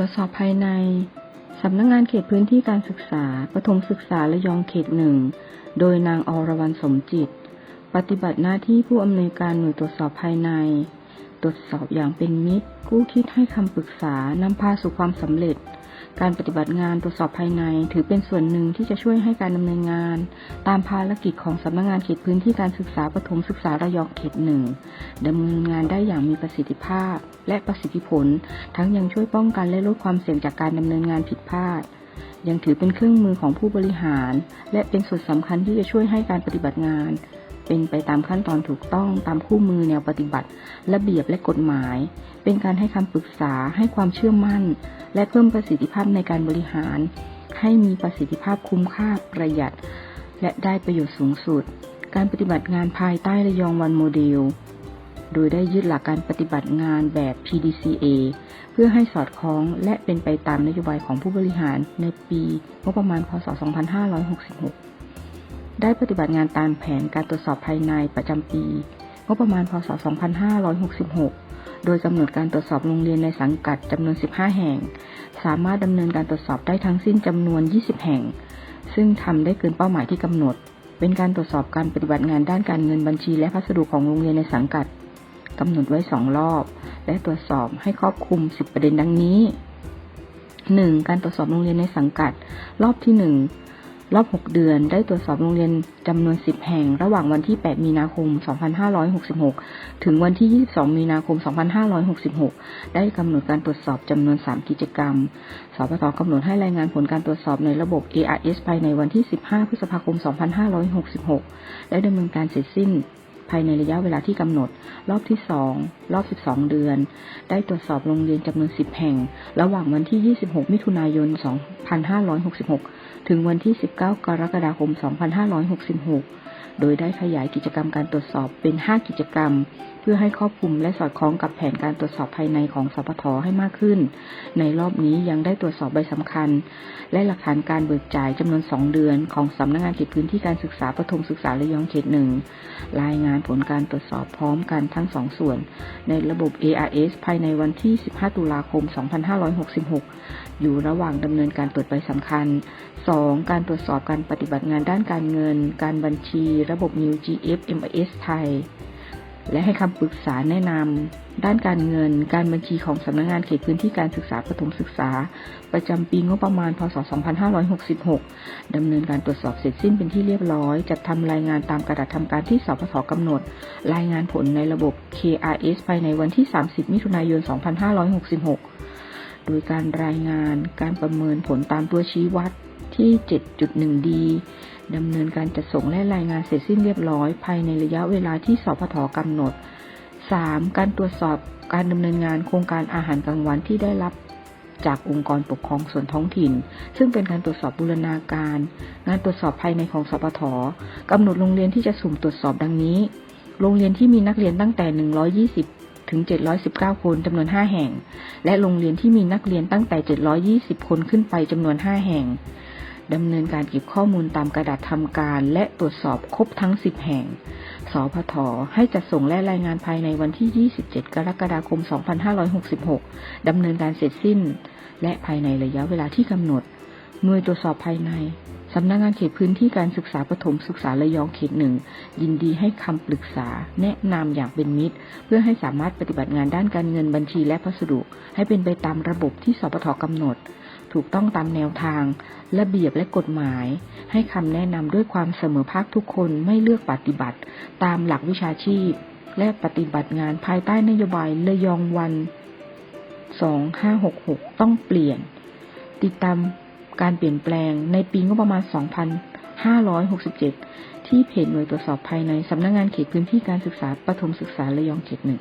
ตรวจสอบภายใน สำนักงงานเขตพื้นที่การศึกษา ประถมศึกษาระยองเขตหนึ่ง โดยนางอรวรรณสมจิต ปฏิบัติหน้าที่ผู้อำนวยการหน่วยตรวจสอบภายใน ตรวจสอบอย่างเป็นมิตร กู้คิดให้คำปรึกษานำพาสู่ความสำเร็จ การปฏิบัติงานตรวจสอบภายใน ถือเป็นส่วนหนึ่งที่จะช่วยให้การดำเนินงาน ตามภารกิจของสำนักงานเขตพื้นที่การศึกษาประถมศึกษาระยองเขตหนึ่งดำเนินงานได้อย่างมีประสิทธิภาพ และประสิทธิผล ทั้งยังช่วยป้องกันและลดความเสี่ยงจากการดำเนินงานผิดพลาด ยังถือเป็นเครื่องมือของผู้บริหาร และเป็นส่วนสำคัญที่จะช่วยให้การปฏิบัติงาน เป็นไปตามขั้นตอนถูกต้องตามคู่มือแนวปฏิบัติ ระเบียบและกฎหมาย เป็นการให้คำปรึกษาให้ความเชื่อมั่น และเพิ่มประสิทธิภาพในการบริหาร ให้มีประสิทธิภาพคุ้มค่าประหยัด และได้ประโยชน์สูงสุด การปฏิบัติงานภายใต้ระยองวันโมเดล โดยได้ยึดหลักการปฏิบัติงานแบบ PDCA เพื่อให้สอดคล้องและเป็นไปตามนโยบายของผู้บริหารในปีงบประมาณพศ 2566 ได้ปฏิบัติงานตามแผนการตรวจสอบภายในประจำปี งบประมาณพศ 2566 โดยกำหนดการตรวจสอบโรงเรียนในสังกัดจำนวน 15 แห่ง สามารถดำเนินการตรวจสอบได้ทั้งสิ้นจำนวน 20 แห่ง ซึ่งทำได้เกินเป้าหมายที่กำหนด เป็นการตรวจสอบการปฏิบัติงานด้านการเงินบัญชีและพัสดุของโรงเรียนในสังกัดกำหนดไว้สองรอบ และตรวจสอบให้ครอบคลุม 10 ประเด็นดังนี้ 1. การตรวจสอบโรงเรียนในสังกัด รอบที่ 1 รอบ 6 เดือน ได้ตรวจสอบโรงเรียนจำนวน 10 แห่ง ระหว่างวันที่ 8 มีนาคม 2566 ถึงวันที่ 22 มีนาคม 2566 ได้กำหนดการตรวจสอบจำนวน 3 กิจกรรม สปทกำหนดให้รายงานผลการตรวจสอบในระบบ ARS ภายในวันที่ 15 พฤษภาคม 2566 และดำเนินการเสร็จสิ้น ภายในระยะเวลาที่กำหนด รอบที่ 2 รอบ 12 เดือน ได้ตรวจสอบโรงเรียนจำนวน 10 แห่ง ระหว่างวันที่ 26 มิถุนายน 2566 ถึงวันที่ 19 กรกฎาคม 2566 โดยได้ขยายกิจกรรมการตรวจสอบเป็น 5 กิจกรรม พื่อให้ครอบคลุมและสอดคล้องกับแผนการตรวจสอบภายในของสปทให้มากขึ้น ในรอบนี้ยังได้ตรวจสอบใบสำคัญ และหลักฐานการเบิกจ่ายจำนวน 2 เดือน ของสำนักงานเขตพื้นที่การศึกษาประถมศึกษาระยองเขตหนึ่งรายงานผลการตรวจสอบพร้อมกันทั้งสองส่วน ในระบบ ARS ภายในวันที่ 15 ตุลาคม 2566 อยู่ระหว่างดำเนินการตรวจใบสำคัญ 2. การตรวจสอบการปฏิบัติงานด้านการเงิน การบัญชี ระบบ New GF MIS ไทย และให้คำปรึกษาแนะนำด้านการเงิน การบัญชีของสำนักงานเขตพื้นที่การศึกษาประถมศึกษา ประจำปีงบประมาณ พศ 2566 ดำเนินการตรวจสอบเสร็จสิ้นเป็นที่เรียบร้อย จัดทำรายงานตามกระดาษทำการที่สพทกำหนด รายงานผลในระบบ KRS ภายในวันที่ 30 มิถุนายน 2566 โดยการรายงานการประเมินผลตามตัวชี้วัด ที่ 7.1D ดำเนินการจัดส่งและรายงานเสร็จสิ้นเรียบร้อย ภายในระยะเวลาที่สพทกำหนด 3. การตรวจสอบการดำเนินงานโครงการอาหารกลางวันที่ได้รับจากองค์กรปกครองส่วนท้องถิ่น ซึ่งเป็นการตรวจสอบบูรณาการ งานตรวจสอบภายในของสปทกำหนดโรงเรียนที่จะสุ่มตรวจสอบดังนี้ โรงเรียนที่มีนักเรียนตั้งแต่ 120 ถึง 719 คนจำนวน 5 แห่ง และโรงเรียนที่มีนักเรียนตั้งแต่ 720 คนขึ้นไปจำนวน 5 แห่ง ดำเนินการเก็บข้อมูลตามกระดาษทำการ และตรวจสอบครบทั้ง 10 แห่ง สพท ให้จัดส่งและรายงานภายในวันที่ 27 กรกฎาคม 2566 ดำเนินการเสร็จสิ้น และภายในระยะเวลาที่กำหนด หน่วยตรวจสอบภายในสำนักงานเขตพื้นที่การศึกษาประถมศึกษาระยองเขตหนึ่ง ยินดีให้คำปรึกษา แนะนำอย่างเป็นมิตร เพื่อให้สามารถปฏิบัติงานด้านการเงินบัญชีและพัสดุ ให้เป็นไปตามระบบที่สปทกำหนด ถูกต้องตามแนวทาง ระเบียบและกฎหมาย ให้คำแนะนำด้วยความเสมอภาคทุกคนไม่เลือกปฏิบัติ ตามหลักวิชาชีพ และปฏิบัติงานภายใต้นโยบายระยองวัน 2566 ต้องเปลี่ยน ติดตามการเปลี่ยนแปลงในปีงบประมาณ 2567 ที่เพจหน่วยตรวจสอบภายในสำนักงงานเขตพื้นที่การศึกษาประถมศึกษาระยองเขตหนึ่ง